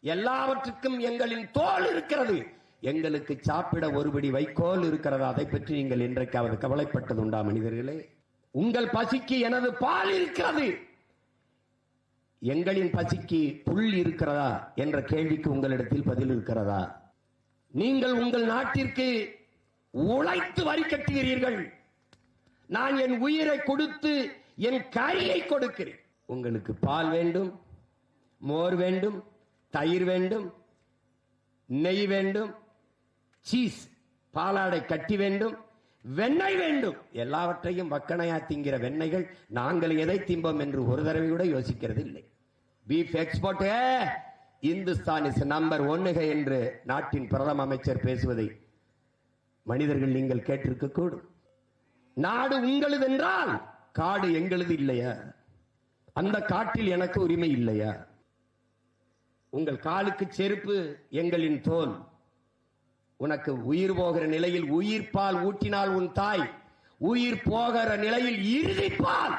எல்லாவற்றுக்கும் எங்களின் தோல் இருக்கிறது. எங்களுக்கு சாப்பிட ஒருபடி வைக்கோல் இருக்கிறது? அதை பற்றி நீங்கள் இன்றைக்காவது கவலைப்பட்டது உண்டா மனிதர்களே? உங்கள் பசிக்கு எனது பால் இருக்கிறது. எங்களின் பசிக்கு புல் இருக்கிறதா என்ற கேள்விக்கு உங்களிடத்தில் பதில் இருக்கிறதா? நீங்கள் உங்கள் நாட்டிற்கு உழைத்து வரி கட்டுகிறீர்கள். நான் என் உயிரை கொடுத்து என் கரியை கொடுக்கிறேன். உங்களுக்கு பால் வேண்டும் மோர் வேண்டும் தயிர் வேண்டும் நெய் வேண்டும் சீஸ் பாலாடை கட்டி வேண்டும் வெண்ணெய் வேண்டும். எல்லாவற்றையும் வக்கணையா திங்கிற வெண்ணெய்கள் நாங்கள் எதை திம்போம் என்று ஒரு தடவை கூட யோசிக்கிறது இல்லை beef export Hindustan is number ஒன்னுக என்று நாட்டின் பிரதம அமைச்சர் பேசுவதை மனிதர்கள் நீங்கள் கேட்டிருக்க கூடும் நாடு உங்களது என்றால் காடு எங்களது இல்லையா? அந்த காட்டில் எனக்கு உரிமை இல்லையா? உங்கள் காலுக்கு செருப்பு எங்களின் தோல். உனக்கு உயிர் போகிற நிலையில் உயிர் பால் ஊட்டினால் உன் தாய். உயிர் போகிற நிலையில் இறுதி பால்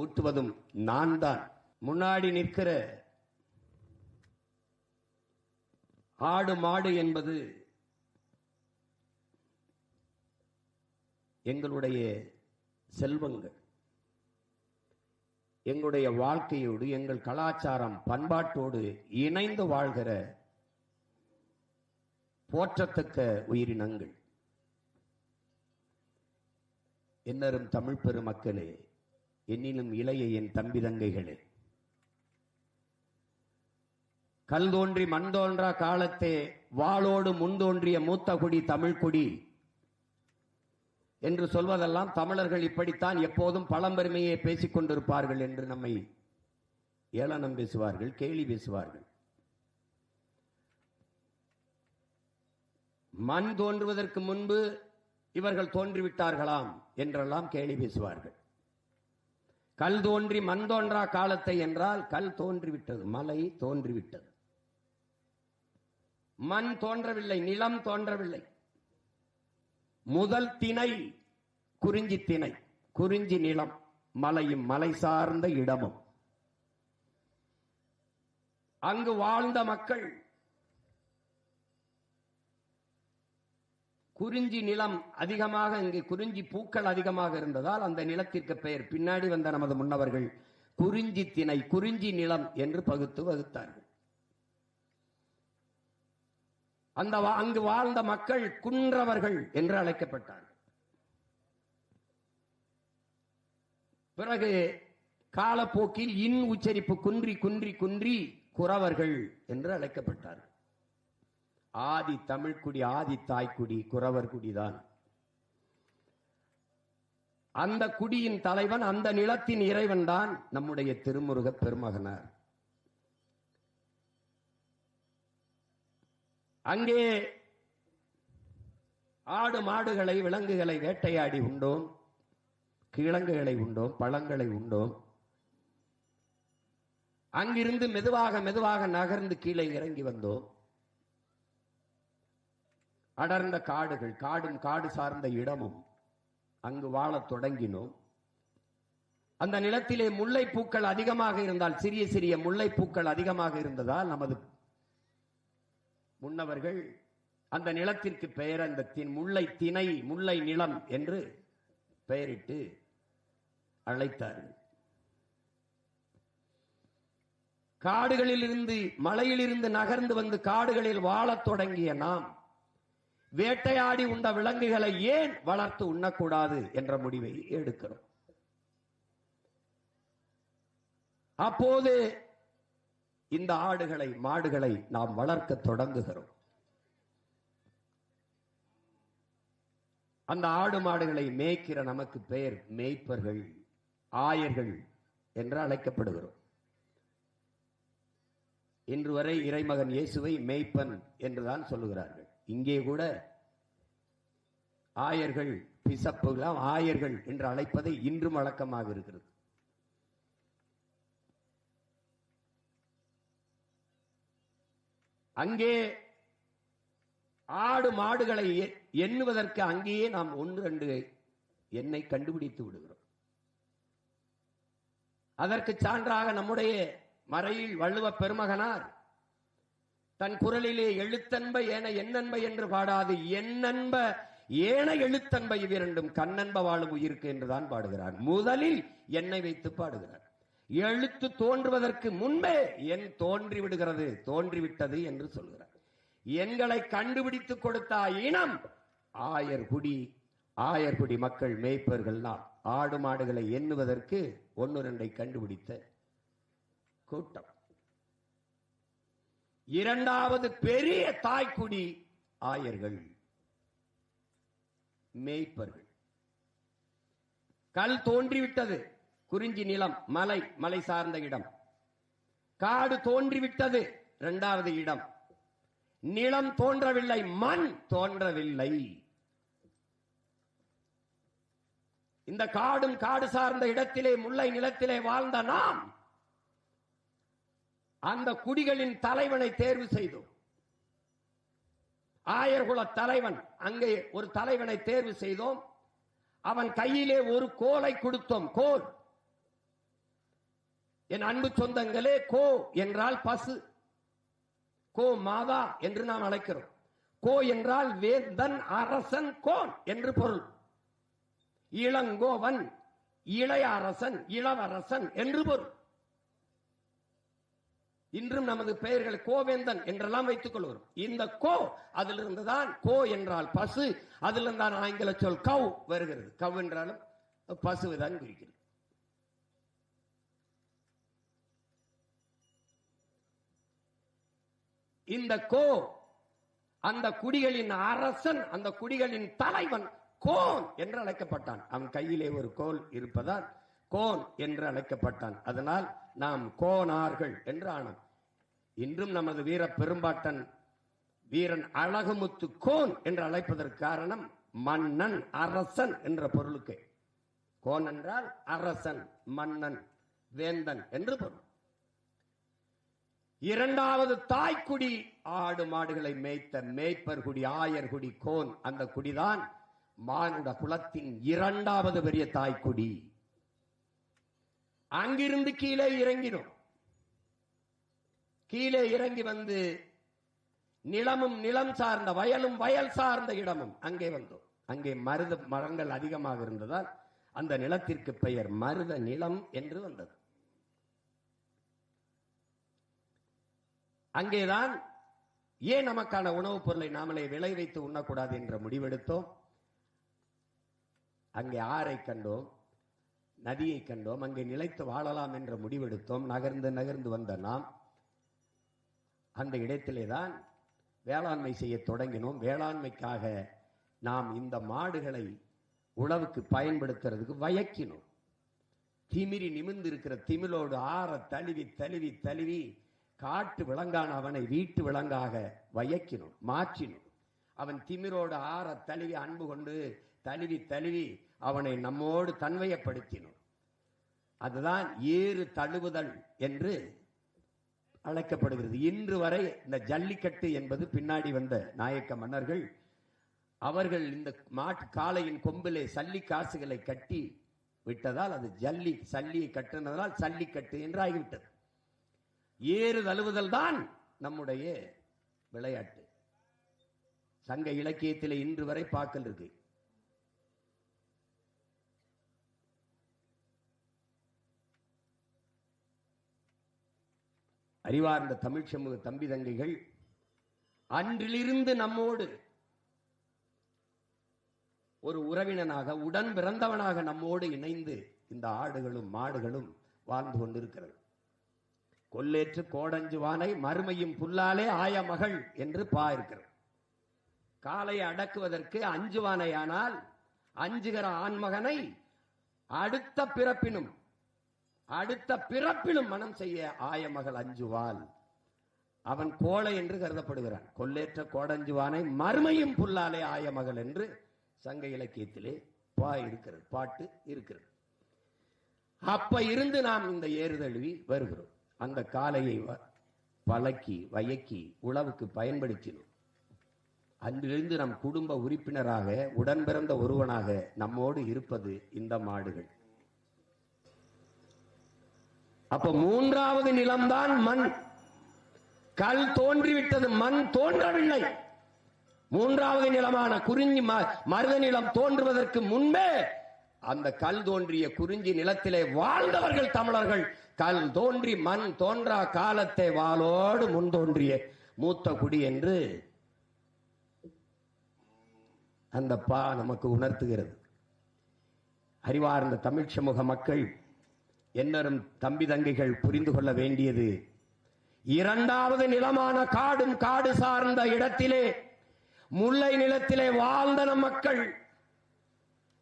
ஊட்டுவதும் நான் தான் முன்னாடி நிற்கிற ஆடு மாடு என்பது எங்களுடைய செல்வங்கள். எங்களுடைய வாழ்க்கையோடு எங்கள் கலாச்சாரம் பண்பாட்டோடு இணைந்து வாழ்கிற போற்றத்தக்க உயிரினங்கள். என்னரும் தமிழ் பெருமக்களே என்னிலும் இளைய என் தம்பி தங்கைகளே கல் தோன்றி மண் தோன்றா காலத்தே வாளோடு முன் தோன்றிய மூத்த குடி தமிழ் குடி. என்று சொல்வதெல்லாம் தமிழர்கள் இப்படித்தான் எப்போதும் பழம்பெருமையை பேசிக் கொண்டிருப்பார்கள் என்று நம்மை ஏளனம் பேசுவார்கள் கேலி பேசுவார்கள். மண் தோன்றுவதற்கு முன்பு இவர்கள் தோன்றிவிட்டார்களாம் என்றெல்லாம் கேலி பேசுவார்கள். கல் தோன்றி மண் தோன்றா காலத்தை என்றால் கல் தோன்றிவிட்டது மலை தோன்றிவிட்டது. மண் தோன்றவில்லை நிலம் தோன்றவில்லை. முதல் திணை குறிஞ்சி திணை குறிஞ்சி நிலம் மலையும் மலை சார்ந்த இடமும். அங்கு வாழ்ந்த மக்கள் குறிஞ்சி நிலம் அதிகமாக இங்கு குறிஞ்சி பூக்கள் அதிகமாக இருந்ததால் அந்த நிலத்திற்கு பெயர். பின்னாடி வந்த நமது முன்னவர்கள் குறிஞ்சி திணை குறிஞ்சி நிலம் என்று பகுத்து வகுத்தார்கள். அந்த வா- அங்கு வாழ்ந்த மக்கள் குன்றவர்கள் என்று அழைக்கப்பட்டார் பிறகு காலப்போக்கில் இன் உச்சரிப்பு குன்றி குன்றி குன்றி குறவர்கள் என்று அழைக்கப்பட்டார் ஆதி தமிழ்குடி ஆதி தாய்க்குடி குறவர் குடிதான். அந்த குடியின் தலைவன் அந்த நிலத்தின் இறைவன் தான் நம்முடைய திருமுருக பெருமகனார். அங்கே ஆடு மாடுகளை விலங்குகளை வேட்டையாடி உண்டோம். கிழங்குகளை உண்டோம் பழங்களை உண்டோம். அங்கிருந்து மெதுவாக மெதுவாக நகர்ந்து கீழே இறங்கி வந்தோம். அடர்ந்த காடுகள் காடும் காடு சார்ந்த இடமும் அங்கு வாழத் தொடங்கினோம். அந்த நிலத்திலே முல்லைப்பூக்கள் அதிகமாக இருந்தால் சிறிய சிறிய முல்லைப்பூக்கள் அதிகமாக இருந்ததால் நமது முன்னவர்கள் அந்த நிலத்திற்கு பெயர் அந்த முல்லை திணை முல்லை நிலம் என்று பெயரிட்டு அழைத்தார்கள். காடுகளில் இருந்து மலையிலிருந்து நகர்ந்து வந்து காடுகளில் வாழத் தொடங்கிய நாம் வேட்டையாடி உண்ட விலங்குகளை ஏன் வளர்த்து உண்ணக்கூடாது என்ற முடிவை எடுக்கிறோம். அப்போது இந்த ஆடுகளை மாடுகளை நாம் வளர்க்க தொடங்குகிறோம். அந்த ஆடு மாடுகளை மேய்க்கிற நமக்கு பெயர் மேய்ப்பர்கள் ஆயர்கள் என்று அழைக்கப்படுகிறோம். இன்று வரை இறைமகன் இயேசுவை மேய்ப்பன் என்றுதான் சொல்லுகிறார்கள். இங்கே கூட ஆயர்கள் பிசப்புகளாம் ஆயர்கள் என்று அழைப்பதை இன்றும் வழக்கமாக இருக்கிறது. அங்கே ஆடு மாடுகளை எண்ணுவதற்கு அங்கேயே நாம் ஒன்று ரெண்டு எண்ணை கண்டுபிடித்து விடுகிறோம். அதற்கு சான்றாக நம்முடைய மறையில் வள்ளுவ பெருமகனார் தன் குரலிலே எழுத்தன்ப ஏன என்னன்ப என்று பாடாது என்னன்ப ஏன எழுத்தன்ப இவ்விரண்டும் கண்ணன்ப வாழும் உயிருக்கு என்றுதான் பாடுகிறார். முதலில் என்னை வைத்து பாடுகிறார். எழுத்து தோன்றுவதற்கு முன்பே என் தோன்றி விடுகிறது தோன்றிவிட்டது என்று சொல்கிறார். எண்களை கண்டுபிடித்து கொடுத்த இனம் ஆயர்குடி ஆயர்குடி மக்கள் மேய்ப்பர்கள் நாம் ஆடு மாடுகளை எண்ணுவதற்கு ஒன்னு ரெண்டை கண்டுபிடித்த கூட்டம். இரண்டாவது பெரிய தாய்க்குடி ஆயர்கள் மேய்ப்பர்கள். கல் தோன்றிவிட்டது. குறிஞ்சி நிலம் மலை மலை சார்ந்த இடம். காடு தோன்றிவிட்டது இரண்டாவது இடம். நிலம் தோன்றவில்லை மண் தோன்றவில்லை. இந்த காடும் காடு சார்ந்த இடத்திலே முல்லை நிலத்திலே வாழ்ந்த நாம் அந்த குடிகளின் தலைவனை தேர்வு செய்தோம். ஆயர்குல தலைவன் அங்கே ஒரு தலைவனை தேர்வு செய்தோம். அவன் கையிலே ஒரு கோலை கொடுத்தோம் கோல். என் அன்பு சொந்தங்களே கோ என்றால் பசு கோ மாதா என்று நாம் அழைக்கிறோம். கோ என்றால் வேந்தன் அரசன் கோன் என்று பொருள். இளங்கோவன் இளைய அரசன் இளவரசன் என்று பொருள். இன்றும் நமது பெயர்கள் கோவேந்தன் என்றெல்லாம் வைத்துக் கொள்கிறோம். இந்த கோ அதிலிருந்து தான் கோ என்றால் பசு அதிலிருந்து தான் ஆங்கில சொல் கவ் வருகிறது. கவ் என்றாலும் பசுதான் குறிக்கிறது. இந்த கோ அந்த குடிகளின் அரசன் அந்த குடிகளின் தலைவன் கோன் என்று அழைக்கப்பட்டான். அவன் கையிலே ஒரு கோல் இருப்பதால் கோன் என்று அழைக்கப்பட்டான். அதனால் நாம் கோனார்கள் என்று ஆனோம். இன்றும் நமது வீர பெரும்பாட்டன் வீரன் அழகுமுத்து கோன் என்று அழைப்பதற்கு காரணம் மன்னன் அரசன் என்ற பொருளுக்கு. கோன் என்றால் அரசன் மன்னன் வேந்தன் என்று பொருள். இரண்டாவது தாய்க்குடி ஆடு மாடுகளை மேய்த்த மேய்ப்பர் குடி ஆயர் குடி கோன். அந்த குடிதான் மானுட குலத்தின் இரண்டாவது பெரிய தாய்க்குடி. அங்கிருந்து கீழே இறங்கினோம். கீழே இறங்கி வந்து நிலமும் நிலம் சார்ந்த வயலும் வயல் சார்ந்த இடமும் அங்கே வந்தோம். அங்கே மருத மரங்கள் அதிகமாக இருந்ததால் அந்த நிலத்திற்கு பெயர் மருத நிலம் என்று வந்தது. அங்கேதான் ஏன் நமக்கான உணவுப் பொருளை நாமளே விளை வைத்து உண்ணக்கூடாது என்ற முடிவெடுத்தோம்? அங்கே ஆறை கண்டோம் நதியை கண்டோம் அங்கே நிலைத்து வாழலாம் என்ற முடிவெடுத்தோம். நகர்ந்து நகர்ந்து வந்த நாம் அந்த இடத்திலே தான் வேளாண்மை செய்ய தொடங்கினோம். வேளாண்மைக்காக நாம் இந்த மாடுகளை உழவுக்கு பயன்படுத்துறதுக்கு வயக்கினோம். திமிரி நிமிர்ந்து இருக்கிற திமிலோடு ஆற தழுவி தழுவி தழுவி காட்டு விலங்கான அவனை வீட்டு விலங்காக வயக்கினோம் மாற்றினோம். அவன் திமிரோடு ஆற தழுவி அன்பு கொண்டு தழுவி தழுவி அவனை நம்மோடு தன்மையப்படுத்தினோம் அதுதான் ஏறு தழுவுதல் என்று அழைக்கப்படுகிறது. இன்று வரை இந்த ஜல்லிக்கட்டு என்பது பின்னாடி வந்த நாயக்க மன்னர்கள் அவர்கள் இந்த மாட்டு காளையின் கொம்பிலே சல்லி காசுகளை கட்டி விட்டதால் அது ஜல்லி சல்லியை கட்டினதால் சல்லிக்கட்டு என்று ஆகிவிட்டது ஏறு தழுவுதல் தான் நம்முடைய விளையாட்டு. சங்க இலக்கியத்திலே இன்று வரை பார்க்கல் இருக்கு. அறிவார்ந்த தமிழ் சமூக தம்பி தங்கைகள் அன்றிலிருந்து நம்மோடு ஒரு உறவினனாக உடன் பிறந்தவனாக நம்மோடு இணைந்து இந்த ஆடுகளும் மாடுகளும் வாழ்ந்து கொண்டிருக்கிறது. கொல்லேற்று கோடஞ்சு வானை மறுமையும் புல்லாலே ஆய மகள் என்று பா இருக்கிறது. காலை அடக்குவதற்கு அஞ்சுவானையானால் அஞ்சுகிற ஆண்மகனை அடுத்த பிறப்பினும் அடுத்த பிறப்பிலும் மனம் செய்ய ஆயமகள் அஞ்சுவாள் அவன் கோழை என்று கருதப்படுகிறான். கொல்லேற்ற கோடஞ்சுவானை மறுமையும் புல்லாலே ஆயமகள் என்று சங்க இலக்கியத்திலே பா இருக்கிறது பாட்டு இருக்கிறது. அப்ப இருந்து நாம் இந்த ஏறுதழுவி வருகிறோம். அந்த காளையை வ- பழக்கி வயக்கி உழவுக்கு பயன்படுத்தினோம். அன்றிலிருந்து நம் குடும்ப உறுப்பினராக உடன்பிறந்த ஒருவனாக நம்மோடு இருப்பது இந்த மாடுகள். அப்ப மூன்றாவது நிலம்தான் மண். கல் தோன்றிவிட்டது மண் தோன்றவில்லை. மூன்றாவது நிலமான குறிஞ்சி ம- மருத நிலம் தோன்றுவதற்கு முன்பே அந்த கல் தோன்றிய குறிஞ்சி நிலத்திலே வாழ்ந்தவர்கள் தமிழர்கள். கல் தோன்றி மண் தோன்றா காலத்தை வாளோடு முன் தோன்றிய மூத்த குடி என்று அந்த பா நமக்கு உணர்த்துகிறது. அறிவார்ந்த தமிழ் சமூக மக்கள் என்னரும் தம்பி தங்கைகள் புரிந்து கொள்ள வேண்டியது. இரண்டாவது நிலமான காடும் காடு சார்ந்த இடத்திலே முல்லை நிலத்திலே வாழ்ந்த நம் மக்கள்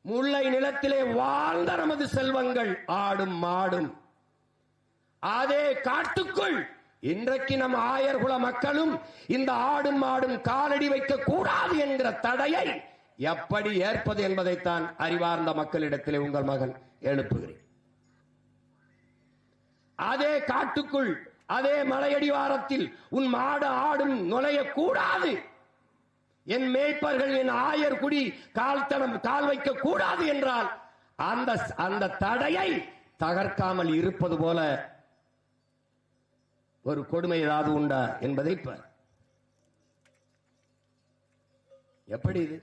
முல்லை நிலத்திலே வாழ்ந்த நமது செல்வங்கள் ஆடும் மாடும். அதே காட்டுக்குள் இன்றைக்கு நம் ஆயர்குல மக்களும் இந்த ஆடும் மாடும் காலடி வைக்க கூடாது என்கிற தடையை எப்படி ஏற்பது என்பதைத்தான் அறிவார்ந்த மக்களிடத்திலே உங்கள் மகன் எழுப்புகிறேன். அதே காட்டுக்குள் அதே மலையடிவாரத்தில் உன் மாடு ஆடும் நுழையக்கூடாது என் மேய்ப்பர்கள் என் ஆயர் குடி கால் தடம் கால் வைக்க கூடாது என்றால் அந்த அந்த தடையை தகர்க்காமல் இருப்பது போல ஒரு கொடுமை ஏதாவது உண்டா என்பதை எப்படி இது?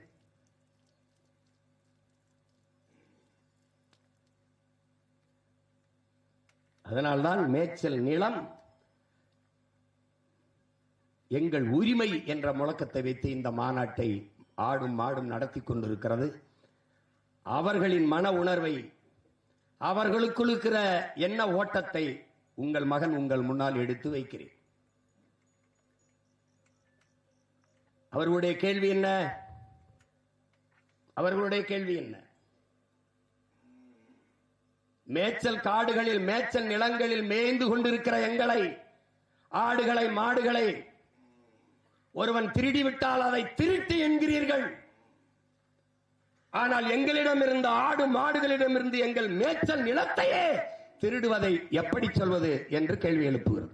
அதனால்தான் மேய்ச்சல் நிலம் எங்கள் உரிமை என்ற முழக்கத்தை வைத்து இந்த மாநாட்டை ஆடும் மாடும் நடத்தி கொண்டிருக்கிறது. அவர்களின் மன உணர்வை அவர்களுக்குள் இருக்கிற என்ன ஓட்டத்தை உங்கள் மகன் உங்கள் முன்னால் எடுத்து வைக்கிறேன். அவர்களுடைய கேள்வி என்ன? அவர்களுடைய கேள்வி என்ன? மேய்ச்சல் காடுகளில் மேய்ச்சல் நிலங்களில் மேய்ந்து கொண்டிருக்கிற எங்களை ஆடுகளை மாடுகளை ஒருவன் திருடி விட்டால் அதை திருட்டு என்கிறீர்கள். ஆனால் எங்களிடம் இருந்த ஆடு மாடுகளிடம் இருந்து எங்கள் மேய்ச்சல் நிலத்தையே திருடுவதை எப்படி சொல்வது என்று கேள்வி எழுப்புகிறது.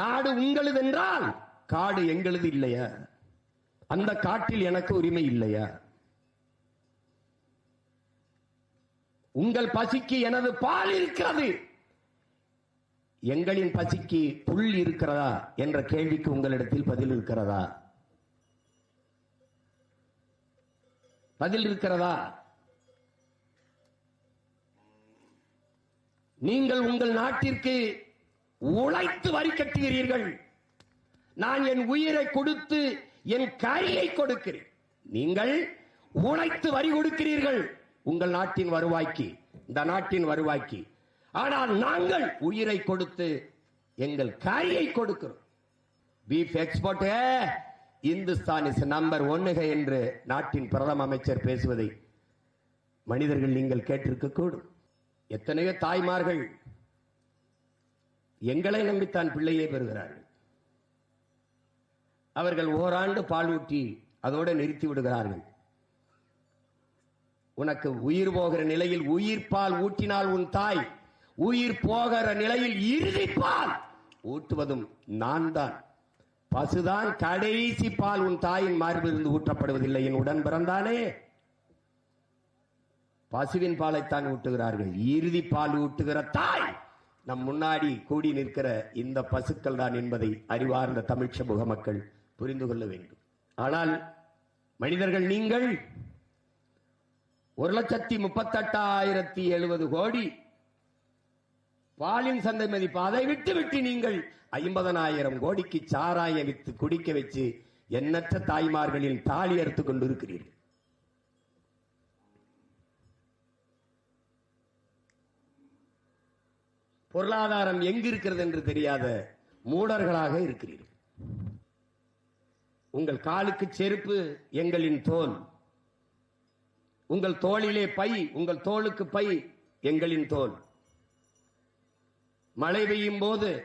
நாடு உங்களது என்றால் காடு எங்களது இல்லையா? அந்த காட்டில் எனக்கு உரிமை இல்லையா? உங்கள் பசிக்கு எனது பால் இருக்கிறது. எங்களின் பசிக்கு புல் இருக்கிறதா என்ற கேள்விக்கு உங்களிடத்தில் பதில் இருக்கிறதா? பதில் இருக்கிறதா? நீங்கள் உங்கள் நாட்டிற்கு உழைத்து வரி கட்டுகிறீர்கள். நான் என் உயிரை கொடுத்து என் கரியை கொடுக்கிறேன். நீங்கள் உழைத்து வரி கொடுக்கிறீர்கள். உங்கள் நாட்டின் வருவாய்க்கு இந்த நாட்டின் வருவாய்க்கு. ஆனால் நாங்கள் உயிரை கொடுத்து எங்கள் காயை கொடுக்கிறோம். Beef export Hindustan is number ஒன்னுக என்று நாட்டின் பிரதம அமைச்சர் பேசுவதை மனிதர்கள் நீங்கள் கேட்டிருக்க கூடும். எத்தனையோ தாய்மார்கள் எங்களை நம்பித்தான் பிள்ளையை பெறுகிறார்கள். அவர்கள் ஓராண்டு பால் ஊட்டி அதோடு நிறுத்தி விடுகிறார்கள். உனக்கு உயிர் போகிற நிலையில் உயிர் பால் ஊட்டினால் உன் தாய் உயிர் போகிற நிலையில் இறுதிப்பால் பால் ஊட்டுவதும் நான் தான் பசுதான் கடைசி பால் உன் தாயின் மார்பிலிருந்து ஊற்றப்படுவதில்லை. என் உடன் பிறந்தானே. பசுவின் பாலைத்தான் ஊட்டுகிறார்கள். இறுதி பால் ஊட்டுகிற தாய் நம் முன்னாடி கூடி நிற்கிற இந்த பசுக்கள் தான் என்பதை அறிவார்ந்த தமிழ் சமூக மக்கள் புரிந்து கொள்ள வேண்டும். ஆனால் மனிதர்கள் நீங்கள் ஒரு லட்சத்தி முப்பத்தெட்டாயிரத்தி எழுபது கோடி பாலின் சந்தை மதிப்பு அதை விட்டு விட்டு நீங்கள் ஐம்பதனாயிரம் கோடிக்கு சாராய வித்து குடிக்க வச்சு எண்ணற்ற தாய்மார்களின் தாலி அறுத்து கொண்டிருக்கிறீர்கள். பொருளாதாரம் எங்கிருக்கிறது என்று தெரியாத மூடர்களாக இருக்கிறீர்கள். உங்கள் காலுக்கு செருப்பு எங்களின் தோல். உங்கள் தோளிலே பை உங்கள் தோளுக்கு பை எங்களின் தோல். மழை பெய்யும் போது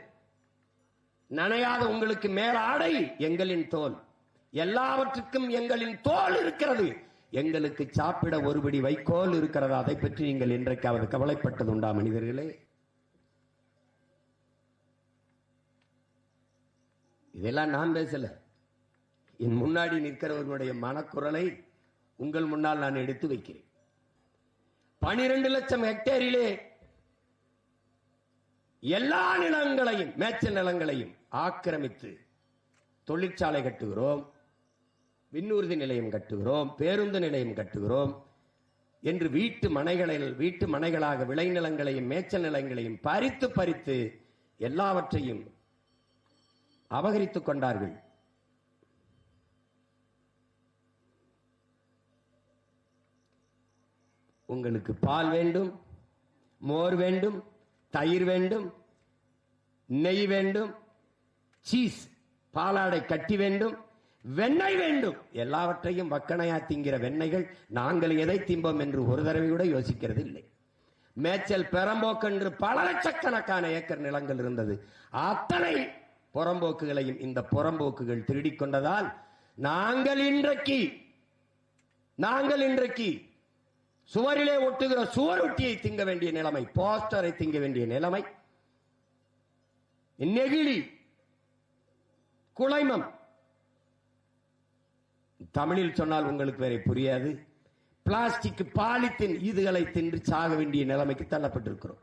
நனையாத உங்களுக்கு மேலாடை எங்களின் தோல். எல்லாவற்றுக்கும் எங்களின் தோல் இருக்கிறது. எங்களுக்கு சாப்பிட ஒருபடி வைக்கோல் இருக்கிறது? அதை பற்றி நீங்கள் இன்றைக்காவது கவலைப்பட்டது உண்டா மனிதர்களே? இதெல்லாம் நான் பேசல. என் முன்னாடி நிற்கிறவர்களுடைய மனக்குரலை உங்கள் முன்னால் நான் எடுத்து வைக்கிறேன். பனிரெண்டு லட்சம் ஹெக்டேரிலே எல்லா நிலங்களையும் மேச்சல் நிலங்களையும் ஆக்கிரமித்து தொழிற்சாலை கட்டுகிறோம் விண்ணூர்தி நிலையம் கட்டுகிறோம் பேருந்து நிலையம் கட்டுகிறோம் என்று வீட்டு மனைகளில் வீட்டு மனைகளாக விளைநிலங்களையும் மேய்ச்சல் நிலங்களையும் பறித்து பறித்து எல்லாவற்றையும் அபகரித்துக் கொண்டார்கள். உங்களுக்கு பால் வேண்டும் மோர் வேண்டும் தயிர் வேண்டும் நெய் வேண்டும் சீஸ் பாலாடை கட்டி வேண்டும் வெண்ணெய் வேண்டும். எல்லாவற்றையும் வக்கணையா திங்கிற வெண்ணெய்கள் நாங்கள் எதை திம்போம் என்று ஒரு தடவை கூட யோசிக்கிறது இல்லை மேய்ச்சல் பெரம்போக்கென்று பல லட்சக்கணக்கான ஏக்கர் நிலங்கள் இருந்தது. அத்தனை புறம்போக்குகளையும் இந்த புறம்போக்குகள் திருடிக் கொண்டதால் நாங்கள் இன்றைக்கு நாங்கள் இன்றைக்கு சுவரிலே ஒட்டுகிற சுவரொட்டியை திங்க வேண்டிய நிலைமை போஸ்டரை திங்க வேண்டிய நிலைமை. நெகிழி குலைமம். தமிழில் சொன்னால் உங்களுக்கு வேற புரியாது. பிளாஸ்டிக் பாலித்தீன் இதுகளை தின்று சாக வேண்டிய நிலைமைக்கு தள்ளப்பட்டிருக்கிறோம்.